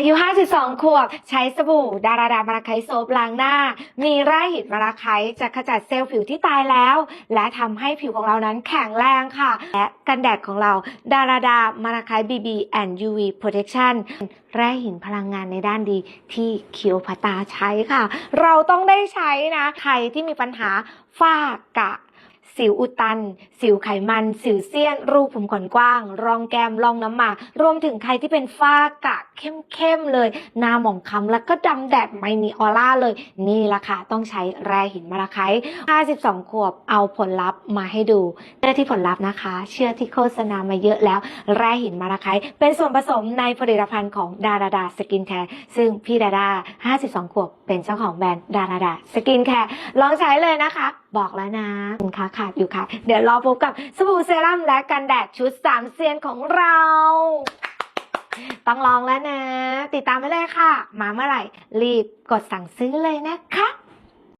อายุ 52 ขวบ ใช้สบู่ ดาราดามาราไคโซฟล้างหน้า มีไร่หินมาราไคจะขจัดเซลล์ผิวที่ตายแล้ว และทำให้ผิวของเรานั้นแข็งแรงค่ะ และกันแดดของเรา ดาราดามาราไค BB and UV Protection แร่หินพลังงานในด้านดีที่คียวพตาใช้ค่ะ เราต้องได้ใช้นะ ใครที่มีปัญหาฝ้ากระสิวอุดตัน สิวไขมัน สิวเซียน รูขุมขนกว้าง รองแก้ม รองน้ำหมาก รวมถึงใครที่เป็นฝ้ากระ เข้มๆเลย หน้าหมองคล้ำแล้วก็ดำแดดไม่มีออร่าเลย นี่ละค่ะ ต้องใช้แร่หินมาราไคต์52 ขวบเอาผลลัพธ์มาให้ดูเชื่อที่ผลลัพธ์นะคะ เชื่อที่โฆษณามาเยอะแล้ว แร่หินมาราไคต์เป็นส่วนผสมในผลิตภัณฑ์ของดาราดาสกินแคร์ซึ่งพี่ดาดา52 ขวบ เป็นเจ้าของแบรนด์ดาราดาสกินแคร์ลองใช้เลยนะคะ บอกแล้วนะสินค้าขาดอยู่ค่ะ เดี๋ยวรอพบกับสบู่เซรั่มและกันแดดชุด3เซียนของเรา ต้องลองแล้วนะ ติดตามไปเลยค่ะ มาเมื่อไหร่ รีบกดสั่งซื้อเลยนะคะ